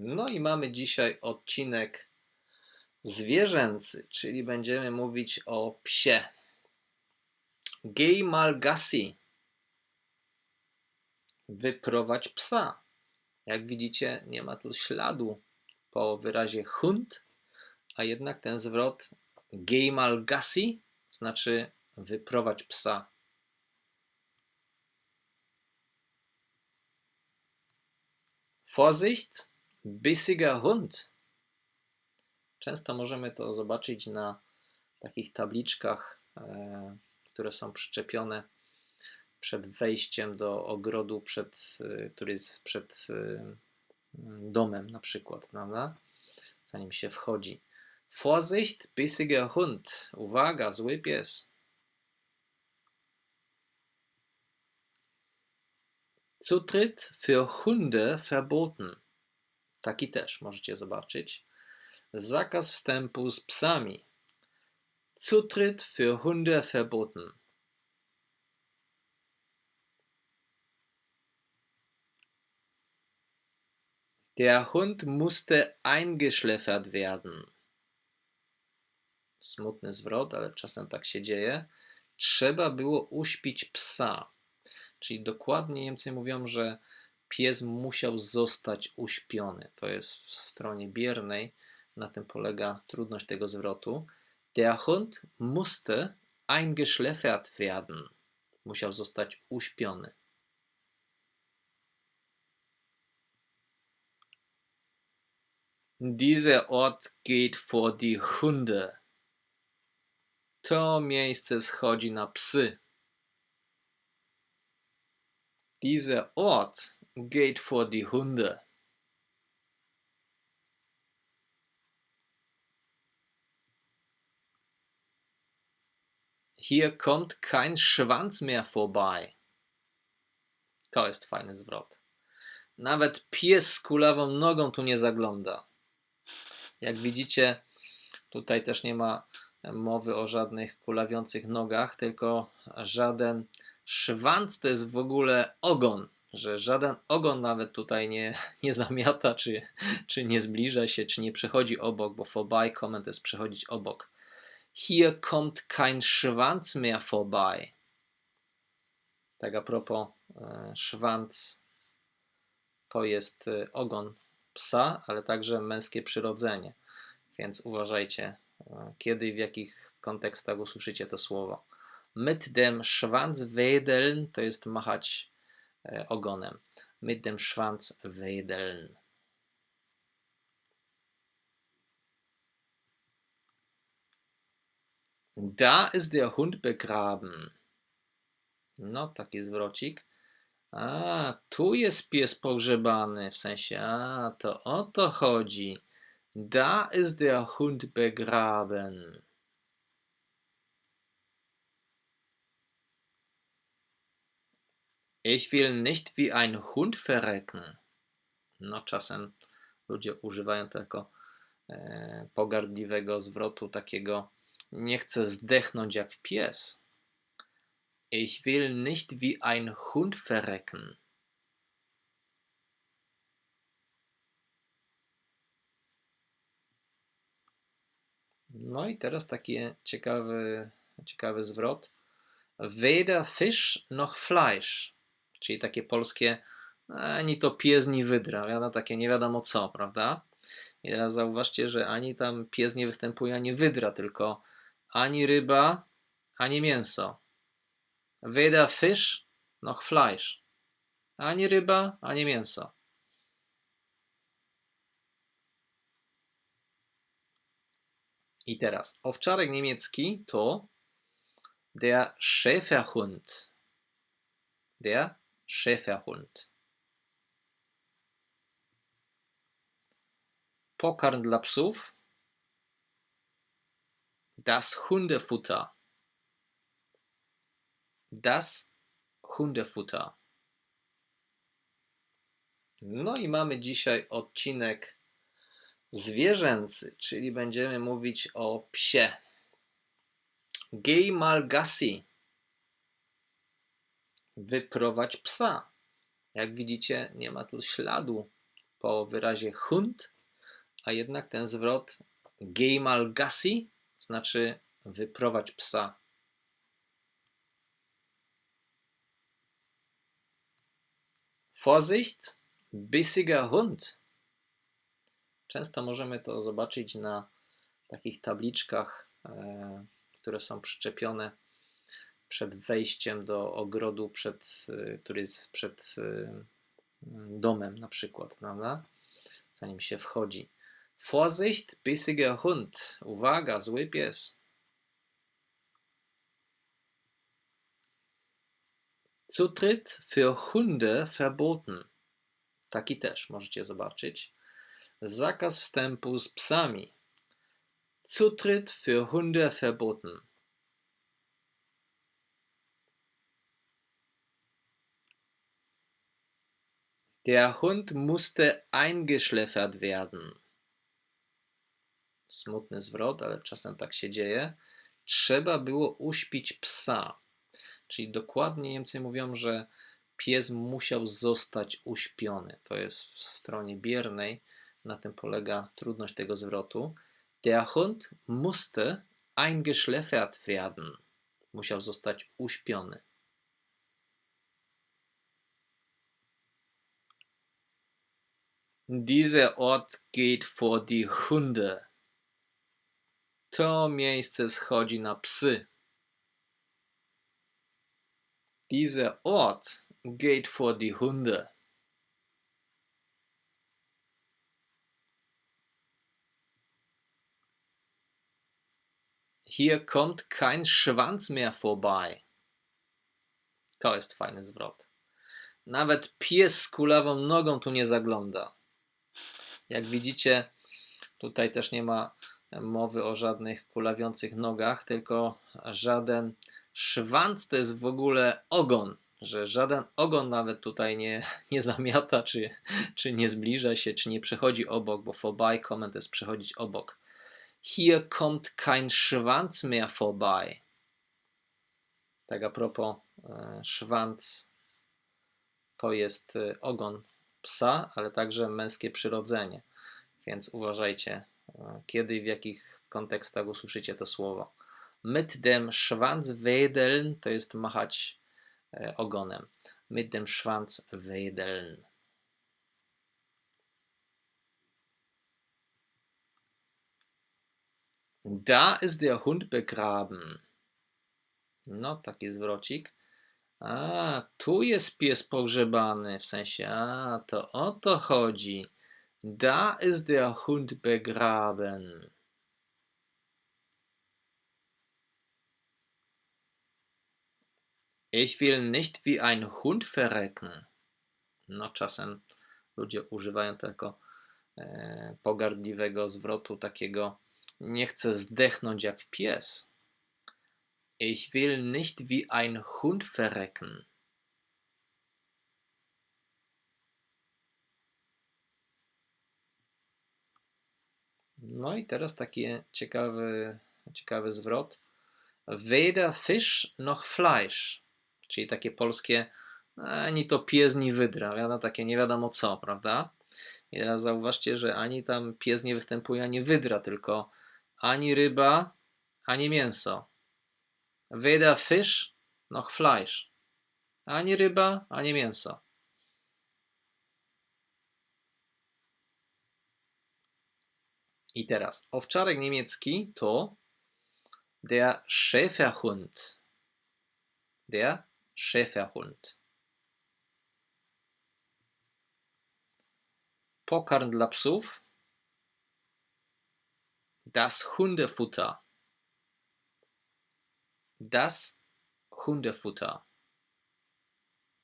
No i mamy dzisiaj odcinek zwierzęcy, czyli będziemy mówić o psie. Gej mal gassi. Wyprowadź psa. Jak widzicie, nie ma tu śladu po wyrazie hund, a jednak ten zwrot gej mal gassi znaczy wyprowadź psa. Vorsicht, bissiger Hund. Często możemy to zobaczyć na takich tabliczkach, e, które są przyczepione przed wejściem do ogrodu, przed, e, który jest przed e, domem na przykład, prawda? Zanim się wchodzi. Vorsicht, bissiger Hund. Uwaga, zły pies. Zutritt für Hunde verboten. Taki też możecie zobaczyć. Zakaz wstępu z psami. Zutritt für Hunde verboten. Der Hund musste eingeschläfert werden. Smutny zwrot, ale czasem tak się dzieje. Trzeba było uśpić psa. Czyli dokładnie Niemcy mówią, że pies musiał zostać uśpiony. To jest w stronie biernej. Na tym polega trudność tego zwrotu. Der Hund musste eingeschläfert werden. Musiał zostać uśpiony. Dieser Ort geht vor die Hunde. To miejsce schodzi na psy. Dieser Ort geht vor die Hunde. Hier kommt kein Schwanz mehr vorbei. To jest fajny zwrot. Nawet pies z kulawą nogą tu nie zagląda. Jak widzicie, tutaj też nie ma mowy o żadnych kulawiących nogach, tylko żaden szwanc to jest w ogóle ogon, że żaden ogon nawet tutaj nie, nie zamiata, czy, czy nie zbliża się, czy nie przechodzi obok, bo vorbei kommen jest przechodzić obok. Hier kommt kein Schwanz mehr vorbei. Tak a propos, e, szwanc to jest e, ogon psa, ale także męskie przyrodzenie. Więc uważajcie, e, kiedy i w jakich kontekstach usłyszycie to słowo. Mit dem Schwanz wedeln to jest machać ogonem. Mit dem Schwanz wedeln. Da ist der Hund begraben. No, taki zwrocik. A, tu jest pies pogrzebany, w sensie, a, to o to chodzi. Da ist der Hund begraben. Ich will nicht wie ein Hund verrecken. No, czasem ludzie używają tego e, pogardliwego zwrotu, takiego nie chcę zdechnąć jak pies. Ich will nicht wie ein Hund verrecken. No i teraz taki ciekawy, ciekawy zwrot. Weder Fisch noch Fleisch. Czyli takie polskie ani to pies, ni wydra. Wiadomo, takie nie wiadomo co, prawda? I teraz zauważcie, że ani tam pies nie występuje, ani wydra, tylko ani ryba, ani mięso. Weder Fisch noch Fleisch. Ani ryba, ani mięso. I teraz owczarek niemiecki to der Schäferhund. Der Schäferhund. Pokarm dla psów Das Hundefutter. Das Hundefutter. No i mamy dzisiaj odcinek zwierzęcy, czyli będziemy mówić o psie. Gej mal gassi. Wyprowadź psa. Jak widzicie, nie ma tu śladu po wyrazie Hund, a jednak ten zwrot geh mal Gassi znaczy wyprowadź psa. Vorsicht, bissiger Hund. Często możemy to zobaczyć na takich tabliczkach, e, które są przyczepione przed wejściem do ogrodu, przed, e, który jest przed e, domem na przykład, prawda? Zanim się wchodzi. Vorsicht, bissiger Hund. Uwaga, zły pies. Zutritt für Hunde verboten. Taki też możecie zobaczyć. Zakaz wstępu z psami. Zutritt für Hunde verboten. Der Hund musste eingeschläfert werden. Smutny zwrot, ale czasem tak się dzieje. Trzeba było uśpić psa. Czyli dokładnie Niemcy mówią, że pies musiał zostać uśpiony. To jest w stronie biernej. Na tym polega trudność tego zwrotu. Der Hund musste eingeschläfert werden. Musiał zostać uśpiony. Dieser Ort geht vor die Hunde. To miejsce schodzi na psy. Dieser Ort geht vor die Hunde. Hier kommt kein Schwanz mehr vorbei. To jest fajny zwrot. Nawet pies z kulawą nogą tu nie zagląda. Jak widzicie, tutaj też nie ma mowy o żadnych kulawiących nogach, tylko żaden szwanc to jest w ogóle ogon, że żaden ogon nawet tutaj nie, nie zamiata, czy, czy nie zbliża się, czy nie przechodzi obok, bo vorbeikommen to jest przechodzić obok. Hier kommt kein Schwanz mehr vorbei. Tak a propos, e, szwanc to jest e, ogon psa, ale także męskie przyrodzenie. Więc uważajcie, e, kiedy i w jakich kontekstach usłyszycie to słowo. Mit dem Schwanz wedeln to jest machać e, ogonem. Mit dem Schwanz wedeln. Da ist der Hund begraben. No, taki zwrocik. A, tu jest pies pogrzebany, w sensie, a, to o to chodzi. Da ist der Hund begraben. Ich will nicht wie ein Hund verrecken. No, czasem ludzie używają tego e, pogardliwego zwrotu, takiego nie chcę zdechnąć jak pies. Ich will nicht wie ein Hund verrecken. No i teraz taki ciekawy, ciekawy zwrot. Weder Fisch noch Fleisch. Czyli takie polskie ani to pies, ni wydra. Wiadomo, takie nie wiadomo co, prawda? I teraz zauważcie, że ani tam pies nie występuje, ani wydra, tylko ani ryba, ani mięso. Weder Fisch noch Fleisch. Ani ryba, ani mięso. I teraz owczarek niemiecki to der Schäferhund. Der Schäferhund. Pokarm dla psów. Das Hundefutter. Das Hundefutter.